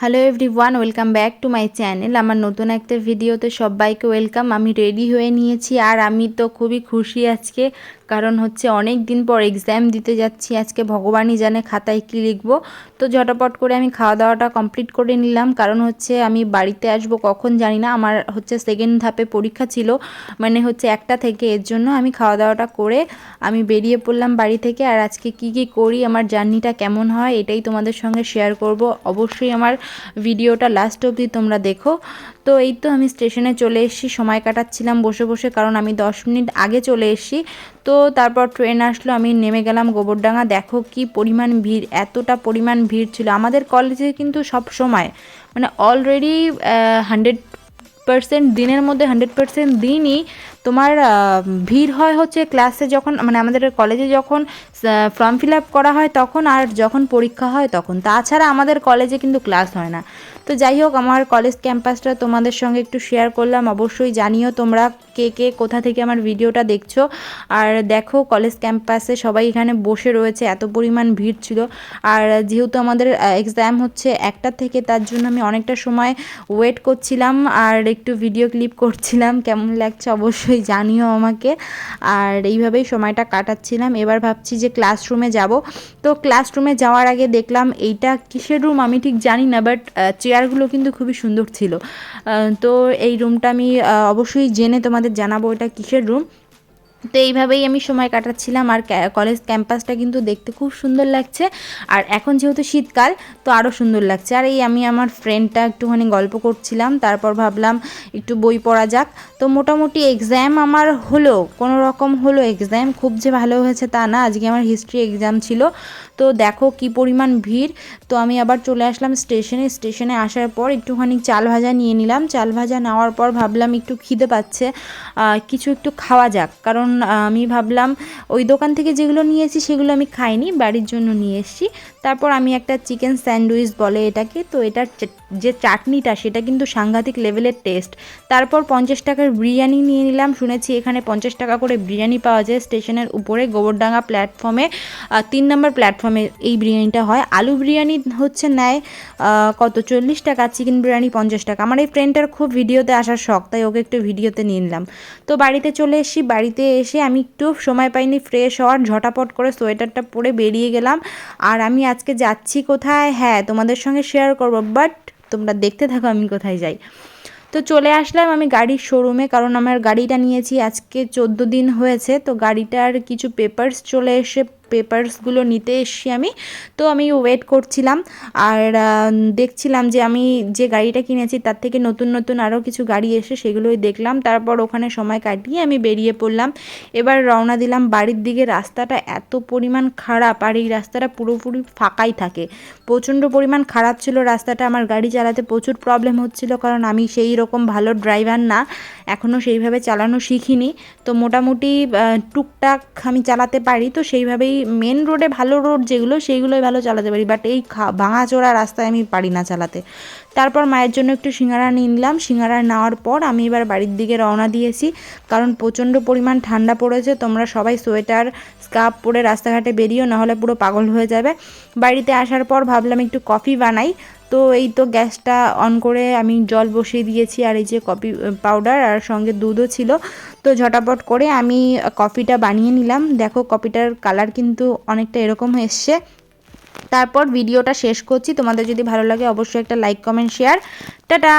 Hello everyone welcome back to my channel আমার নতুন একটা ভিডিওতে সবাইকে ওয়েলকাম আমি রেডি হয়ে নিয়েছি আর আমি তো খুবই খুশি আজকে। কারণ হচ্ছে অনেক দিন পর এক্সাম দিতে যাচ্ছি, আজকে ভগবানই জানে খাতায় কী লিখব। তো ঝটাপট করে আমি খাওয়া দাওয়াটা কমপ্লিট করে নিলাম। কারণ হচ্ছে আমি বাড়িতে আসব কখন জানি না, আমার হচ্ছে সেকেন্ড ধাপে পরীক্ষা ছিল। মানে হচ্ছে একটা থেকে এর জন্য আমি খাওয়া দাওয়াটা করে আমি বেরিয়ে পড়লাম বাড়ি থেকে। আর আজকে কি কি করি, আমার জার্নিটা কেমন হয়, এটাই তোমাদের সঙ্গে শেয়ার করব। অবশ্যই আমার ভিডিওটা লাস্ট অবধি তোমরা দেখো। তো এই তো আমি স্টেশনে চলে এসেছি। সময় কাটাচ্ছিলাম বসে বসে, কারণ আমি দশ মিনিট আগে চলে এসেছি। তো তারপর ট্রেন আসলো, আমি নেমে গেলাম গোবরডাঙ্গা। দেখো কি পরিমাণ ভিড়, এতটা পরিমাণ ভিড় ছিল। আমাদের কলেজে কিন্তু সব সময় মানে অলরেডি হান্ড্রেড পার্সেন্ট দিনের মধ্যে হান্ড্রেড পার্সেন্ট দিনই তোমার ভিড় হয় হচ্ছে ক্লাসে যখন মানে আমাদের কলেজে যখন ফর্ম ফিল আপ করা হয় তখন আর যখন পরীক্ষা হয় তখন। তাছাড়া আমাদের কলেজে কিন্তু ক্লাস হয় না। তো যাই হোক, আমার কলেজ ক্যাম্পাসটা তোমাদের সঙ্গে একটু শেয়ার করলাম। অবশ্যই জানিও তোমরা কে কে কোথা থেকে আমার ভিডিওটা দেখছ। আর দেখো কলেজ ক্যাম্পাসে সবাই এখানে বসে রয়েছে, এত পরিমাণ ভিড় ছিল। আর যেহেতু আমাদের এক্সাম হচ্ছে একটা থেকে, তার জন্য আমি অনেকটা সময় ওয়েট করছিলাম। আর একটু ভিডিও ক্লিপ করছিলাম। কেমন লাগছে অবশ্যই জানিও আমাকে। আর এইভাবেই সময়টা কাটাচ্ছিলাম। এবার ভাবছি যে ক্লাসরুমে যাব। তো ক্লাসরুমে যাওয়ার আগে দেখলাম এইটা কিসের রুম আমি ঠিক জানি না বাট চেয়ারগুলো কিন্তু খুবই সুন্দর ছিল। তো এই রুমটা আমি অবশ্যই জেনে তোমাদের জানাব এটা কিসের রুম তো এইভাবেই আমি সময় কাটাচ্ছিলাম। আর কলেজ ক্যাম্পাসটা কিন্তু দেখতে খুব সুন্দর লাগছে। আর এখন যেহেতু শীতকাল, তো আরও সুন্দর লাগছে। আর এই আমি আমার ফ্রেন্ডটা একটুখানি গল্প করছিলাম। তারপর ভাবলাম একটু বই পড়া যাক। তো মোটামুটি এক্সাম আমার হলো, কোনো রকম হলো এক্সাম খুব যে ভালো হয়েছে তা না, আজকে আমার হিস্ট্রি এক্সাম ছিল। তো দেখো কি পরিমাণ ভিড়। তো আমি আবার চলে আসলাম স্টেশনে স্টেশনে আসার পর একটুখানি চাল ভাজা নিয়ে নিলাম। চাল ভাজা নেওয়ার পর ভাবলাম একটু খিদে পাচ্ছে। কিছু একটু খাওয়া যাক। কারণ আমি ভাবলাম, ওই দোকান থেকে যেগুলো নিয়েছি সেগুলো আমি খাইনি, বাড়ির জন্য নিয়ে এসেছি। তারপর আমি একটা চিকেন স্যান্ডউইচ বলে এটাকে, তো এটার যে চাটনিটা সেটা কিন্তু সাংঘাতিক লেভেলের টেস্ট। তারপর পঞ্চাশ টাকার বিরিয়ানি নিয়ে নিলাম, শুনেছি এখানে পঞ্চাশ টাকা করে বিরিয়ানি পাওয়া যায় স্টেশনের উপরে, গোবরডাঙ্গা প্ল্যাটফর্মে তিন নম্বর প্ল্যাটফর্মে এই বিরিয়ানিটা হয়। আলু বিরিয়ানি হচ্ছে নেয় কত, চল্লিশ টাকা, চিকেন বিরিয়ানি পঞ্চাশ টাকা। আমার এই ফ্রেন্ডটার খুব ভিডিওতে আসার শখ, তাই ওকে একটু ভিডিওতে নিয়ে নিলাম। তো বাড়িতে চলে এসেছি, বাড়িতে এসে আমি একটু সময় পাইনি ফ্রেশ হওয়ার, ঝটাপট করে সোয়েটারটা পরে বেরিয়ে গেলাম। আর আমি আজকে যাচ্ছি কোথায়? হ্যাঁ তোমাদের সঙ্গে শেয়ার করব বাট তোমরা দেখতে থাকো আমি কোথায় যাই। তো চলে আসলাম আমি গাড়ির শোরুমে কারণ আমার গাড়িটা নিয়েছি আজকে চোদ্দ দিন হয়েছে, তো গাড়িটার কিছু পেপার্স চলে এসে পেপারসগুলো নিতে এসছি আমি। তো আমি ওয়েট করছিলাম আর দেখছিলাম যে আমি যে গাড়িটা কিনেছি তার থেকে নতুন নতুন আরও কিছু গাড়ি এসে সেগুলোই দেখলাম। তারপর ওখানে সময় কাটিয়ে আমি বেরিয়ে পড়লাম। এবার রওনা দিলাম বাড়ির দিকে। রাস্তাটা এত পরিমাণ খারাপ আর এই রাস্তাটা পুরোপুরি ফাঁকাই থাকে। প্রচণ্ড পরিমাণ খারাপ ছিল রাস্তাটা। আমার গাড়ি চালাতে প্রচুর প্রবলেম হচ্ছিল কারণ আমি সেই রকম ভালো ড্রাইভার না। এখনও সেইভাবে চালানো শিখিনি। তো মোটামুটি টুকটাক আমি চালাতে পারি। তো সেইভাবেই মেন রোডে ভালো রোড যেগুলো, সেইগুলোই ভালো চালাতে পারি। বাট এই ভাঙাচোরা রাস্তায় আমি পারি না চালাতে। তারপর মায়ের জন্য একটু সিঙ্গারা নিলাম। সিঙ্গারা নেওয়ার পর আমি এবার বাড়ির দিকে রওনা দিয়েছি। কারণ প্রচণ্ড পরিমাণ ঠান্ডা পড়েছে, তোমরা সবাই সোয়েটার, স্কার্ফ পরে রাস্তাঘাটে বেরিয়েও, নাহলে পুরো পাগল হয়ে যাবে। বাড়িতে আসার পর ভাবলাম একটু কফি বানাই। তো এই তো গ্যাসটা অন করে আমি জল বসিয়ে দিয়েছি আর এই যে কফি পাউডার আর সঙ্গে দুধও ছিল। তো ঝটাপট করে আমি কফিটা বানিয়ে নিলাম। দেখো কফিটার কালার কিন্তু অনেকটা এরকম এসছে। তারপর ভিডিওটা শেষ করছি। তোমাদের যদি ভালো লাগে অবশ্যই একটা লাইক কমেন্ট শেয়ার টাটা!